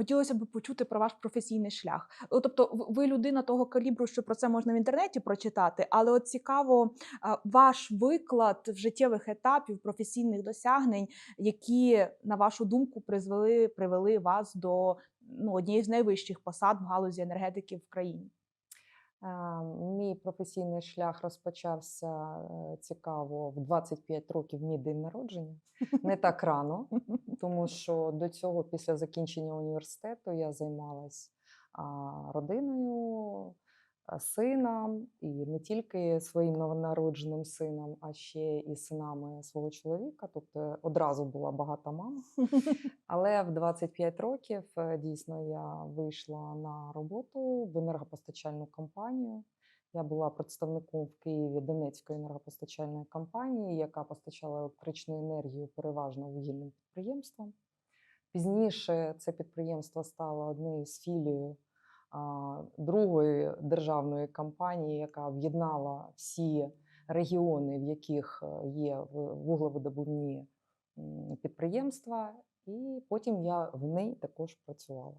хотілося б почути про ваш професійний шлях. Тобто, ви людина того калібру, що про це можна в інтернеті прочитати, але от цікаво ваш виклад життєвих етапів професійних досягнень, які, на вашу думку, призвели привели вас до ну, однієї з найвищих посад в галузі енергетики в країні. Мій професійний шлях розпочався е, цікаво в 25 років мій день народження. Не так рано, тому що до цього, після закінчення університету, я займалась родиною, сином, і не тільки своїм новонародженим сином, а ще і синами свого чоловіка. Тобто одразу була багата мама. Але в 25 років е, дійсно я вийшла на роботу в енергопостачальну компанію. Я була представником в Києві Донецької енергопостачальної компанії, яка постачала електричну енергію переважно вугільним підприємствам. Пізніше це підприємство стало однією з філією другої державної компанії, яка об'єднала всі регіони, в яких е, є вуглеводобувні підприємства, і потім я в неї також працювала.